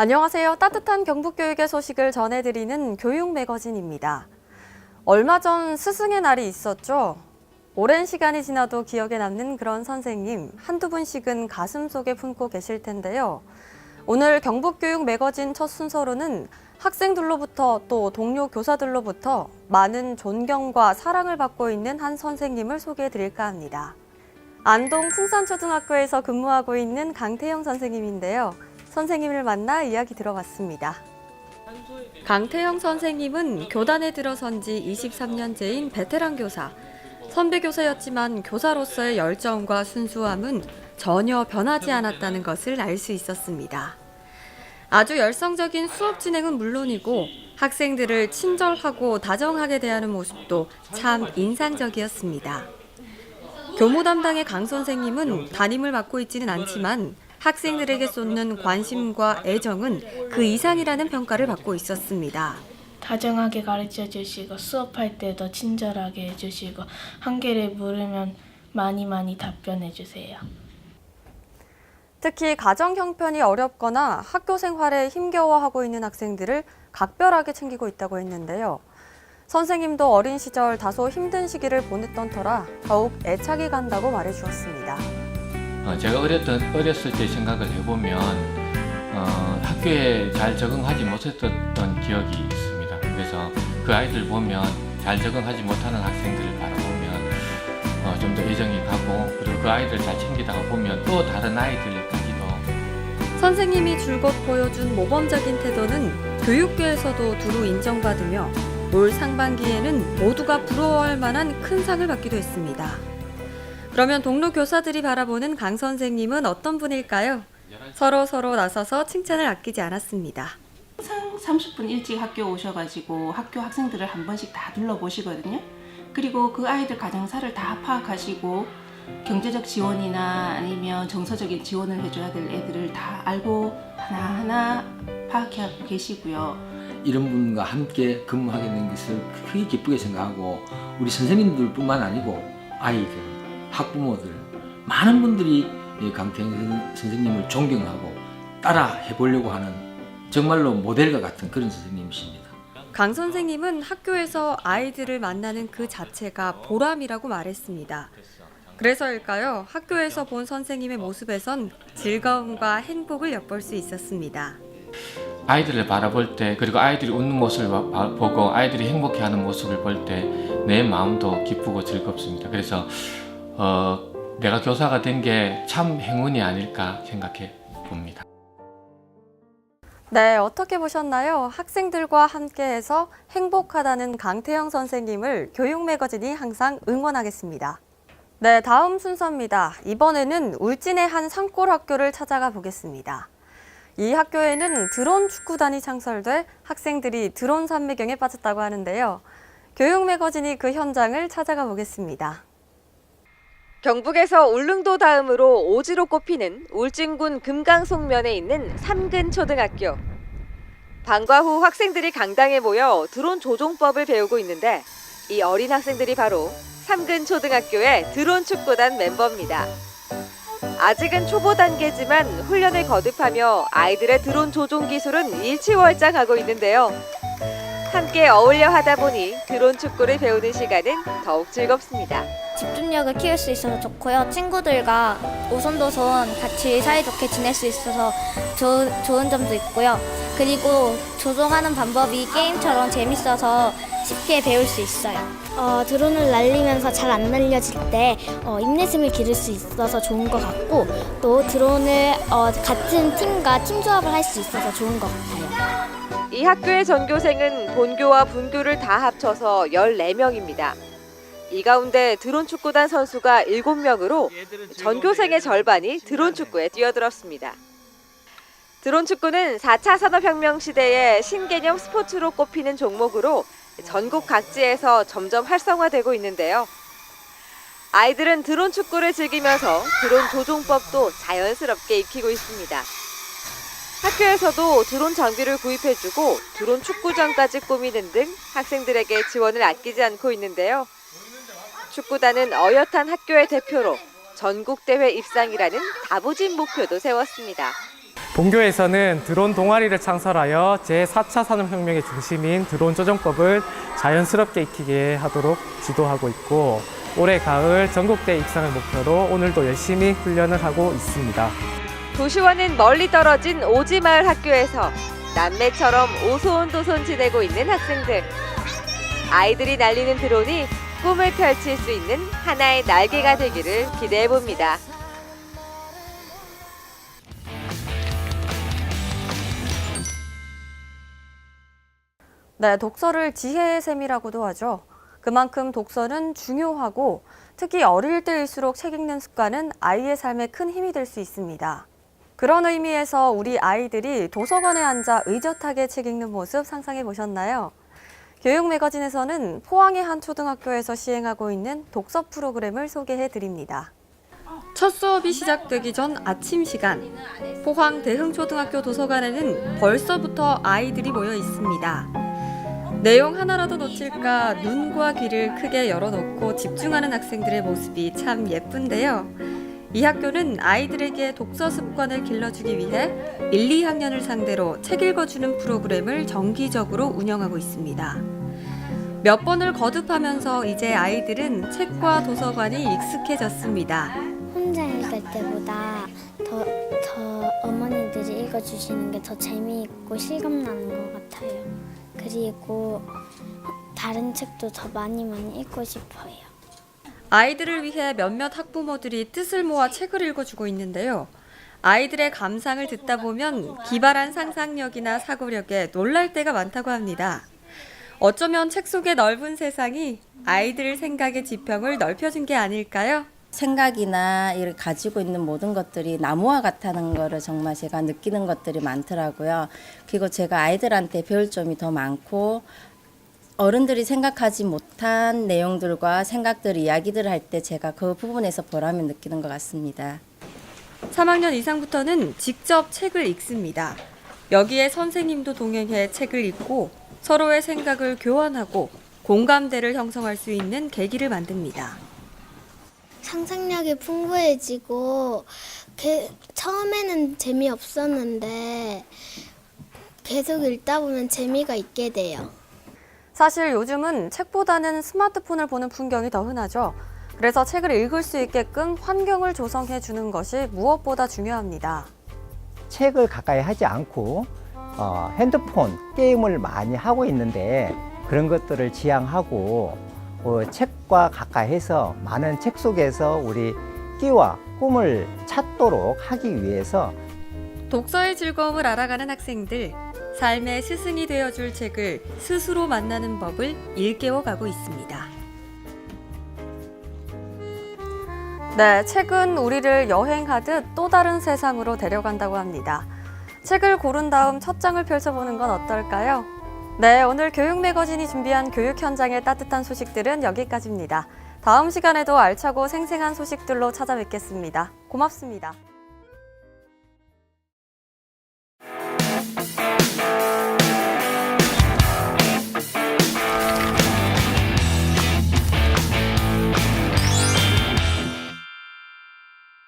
안녕하세요. 따뜻한 경북교육의 소식을 전해드리는 교육 매거진입니다. 얼마 전 스승의 날이 있었죠. 오랜 시간이 지나도 기억에 남는 그런 선생님 한두 분씩은 가슴 속에 품고 계실 텐데요. 오늘 경북교육 매거진 첫 순서로는 학생들로부터 또 동료 교사들로부터 많은 존경과 사랑을 받고 있는 한 선생님을 소개해 드릴까 합니다. 안동 풍산초등학교에서 근무하고 있는 강태영 선생님인데요. 선생님을 만나 이야기 들어봤습니다. 강태영 선생님은 교단에 들어선 지 23년째인 베테랑 교사. 선배 교사였지만 교사로서의 열정과 순수함은 전혀 변하지 않았다는 것을 알 수 있었습니다. 아주 열성적인 수업 진행은 물론이고 학생들을 친절하고 다정하게 대하는 모습도 참 인상적이었습니다. 교무 담당의 강 선생님은 담임을 맡고 있지는 않지만 학생들에게 쏟는 관심과 애정은 그 이상이라는 평가를 받고 있었습니다. 다정하게 가르쳐 주시고 수업할 때도 친절하게 해주시고 한계를 물으면 많이 많이 답변해 주세요. 특히 가정 형편이 어렵거나 학교 생활에 힘겨워하고 있는 학생들을 각별하게 챙기고 있다고 했는데요. 선생님도 어린 시절 다소 힘든 시기를 보냈던 터라 더욱 애착이 간다고 말해 주었습니다. 어, 제가 어렸던 어렸을 때 생각을 해보면 어, 학교에 잘 적응하지 못했던 기억이 있습니다. 그래서 그 아이들 보면 잘 적응하지 못하는 학생들을 바라보면 어, 좀 더 애정이 가고 그리고 그 아이들 잘 챙기다가 보면 또 다른 아이들까지도 선생님이 줄곧 보여준 모범적인 태도는 교육계에서도 두루 인정받으며 올 상반기에는 모두가 부러워할 만한 큰 상을 받기도 했습니다. 그러면 동료 교사들이 바라보는 강 선생님은 어떤 분일까요? 서로 서로 나서서 칭찬을 아끼지 않았습니다. 항상 30분 일찍 학교 오셔가지고 학교 학생들을 한 번씩 다 둘러보시거든요. 그리고 그 아이들 가정사를 다 파악하시고 경제적 지원이나 아니면 정서적인 지원을 해줘야 될 애들을 다 알고 하나하나 파악하고 계시고요. 이런 분과 함께 근무하게 된 것을 크게 기쁘게 생각하고 우리 선생님들뿐만 아니고 아이들, 학부모들 많은 분들이 이 강태현 선생님을 존경하고 따라 해보려고 하는 정말로 모델과 같은 그런 선생님이십니다. 강 선생님은 학교에서 아이들을 만나는 그 자체가 보람이라고 말했습니다. 그래서일까요? 학교에서 본 선생님의 모습에선 즐거움과 행복을 엿볼 수 있었습니다. 아이들을 바라볼 때 그리고 아이들이 웃는 모습을 보고 아이들이 행복해하는 모습을 볼 때 내 마음도 기쁘고 즐겁습니다. 그래서 어, 내가 교사가 된 게 참 행운이 아닐까 생각해 봅니다. 네, 어떻게 보셨나요? 학생들과 함께해서 행복하다는 강태영 선생님을 교육 매거진이 항상 응원하겠습니다. 네, 다음 순서입니다. 이번에는 울진의 한 산골 학교를 찾아가 보겠습니다. 이 학교에는 드론 축구단이 창설돼 학생들이 드론 산매경에 빠졌다고 하는데요. 교육 매거진이 그 현장을 찾아가 보겠습니다. 경북에서 울릉도 다음으로 오지로 꼽히는 울진군 금강송면에 있는 삼근 초등학교. 방과 후 학생들이 강당에 모여 드론 조종법을 배우고 있는데 이 어린 학생들이 바로 삼근 초등학교의 드론 축구단 멤버입니다. 아직은 초보 단계지만 훈련을 거듭하며 아이들의 드론 조종 기술은 일치월장하고 있는데요. 함께 어울려 하다 보니 드론 축구를 배우는 시간은 더욱 즐겁습니다. 집중력을 키울 수 있어서 좋고요. 친구들과 오손도손 같이 사이좋게 지낼 수 있어서 좋은, 좋은 점도 있고요. 그리고 조종하는 방법이 게임처럼 재밌어서 쉽게 배울 수 있어요. 어, 드론을 날리면서 잘 안 날려질 때 어, 인내심을 기를 수 있어서 좋은 것 같고 또 드론을 어, 같은 팀과 팀 조합을 할 수 있어서 좋은 것 같아요. 이 학교의 전교생은 본교와 분교를 다 합쳐서 14명입니다. 이 가운데 드론 축구단 선수가 7명으로 전교생의 절반이 드론 축구에 뛰어들었습니다. 드론 축구는 4차 산업혁명 시대의 신개념 스포츠로 꼽히는 종목으로 전국 각지에서 점점 활성화되고 있는데요. 아이들은 드론 축구를 즐기면서 드론 조종법도 자연스럽게 익히고 있습니다. 학교에서도 드론 장비를 구입해주고 드론 축구장까지 꾸미는 등 학생들에게 지원을 아끼지 않고 있는데요. 축구단은 어엿한 학교의 대표로 전국대회 입상이라는 다부진 목표도 세웠습니다. 본교에서는 드론 동아리를 창설하여 제4차 산업혁명의 중심인 드론 조정법을 자연스럽게 익히게 하도록 지도하고 있고 올해 가을 전국대 입상을 목표로 오늘도 열심히 훈련을 하고 있습니다. 도시와는 멀리 떨어진 오지마을 학교에서 남매처럼 오손도손 지내고 있는 학생들. 아이들이 날리는 드론이 꿈을 펼칠 수 있는 하나의 날개가 되기를 기대해 봅니다. 네, 독서를 지혜의 셈이라고도 하죠. 그만큼 독서는 중요하고 특히 어릴 때일수록 책 읽는 습관은 아이의 삶에 큰 힘이 될 수 있습니다. 그런 의미에서 우리 아이들이 도서관에 앉아 의젓하게 책 읽는 모습 상상해 보셨나요? 교육 매거진에서는 포항의 한 초등학교에서 시행하고 있는 독서 프로그램을 소개해 드립니다. 첫 수업이 시작되기 전 아침 시간, 포항 대흥초등학교 도서관에는 벌써부터 아이들이 모여 있습니다. 내용 하나라도 놓칠까 눈과 귀를 크게 열어놓고 집중하는 학생들의 모습이 참 예쁜데요. 이 학교는 아이들에게 독서 습관을 길러주기 위해 1, 2학년을 상대로 책 읽어주는 프로그램을 정기적으로 운영하고 있습니다. 몇 번을 거듭하면서 이제 아이들은 책과 도서관이 익숙해졌습니다. 혼자 읽을 때보다 더, 더 읽어주시는 게 더 재미있고 실감나는 것 같아요. 그리고 다른 책도 더 많이 많이 읽고 싶어요. 아이들을 위해 몇몇 학부모들이 뜻을 모아 책을 읽어주고 있는데요. 아이들의 감상을 듣다 보면 기발한 상상력이나 사고력에 놀랄 때가 많다고 합니다. 어쩌면 책 속의 넓은 세상이 아이들 생각의 지평을 넓혀준 게 아닐까요? 생각이나 이를 가지고 있는 모든 것들이 나무와 같다는 거를 정말 제가 느끼는 것들이 많더라고요. 그리고 제가 아이들한테 배울 점이 더 많고 어른들이 생각하지 못한 내용들과 생각들, 이야기들을 할 때 제가 그 부분에서 보람을 느끼는 것 같습니다. 3학년 이상부터는 직접 책을 읽습니다. 여기에 선생님도 동행해 책을 읽고 서로의 생각을 교환하고 공감대를 형성할 수 있는 계기를 만듭니다. 상상력이 풍부해지고 게- 처음에는 재미없었는데 계속 읽다 보면 재미가 있게 돼요. 사실 요즘은 책보다는 스마트폰을 보는 풍경이 더 흔하죠. 그래서 책을 읽을 수 있게끔 환경을 조성해 주는 것이 무엇보다 중요합니다. 책을 가까이 하지 않고 어, 핸드폰 게임을 많이 하고 있는데 그런 것들을 지양하고 어, 책과 가까이해서 많은 책 속에서 우리 끼와 꿈을 찾도록 하기 위해서 독서의 즐거움을 알아가는 학생들, 삶의 스승이 되어줄 책을 스스로 만나는 법을 일깨워 가고 있습니다. 네, 책은 우리를 여행하듯 또 다른 세상으로 데려간다고 합니다. 책을 고른 다음 첫 장을 펼쳐보는 건 어떨까요? 네, 오늘 교육 매거진이 준비한 교육 현장의 따뜻한 소식들은 여기까지입니다. 다음 시간에도 알차고 생생한 소식들로 찾아뵙겠습니다. 고맙습니다.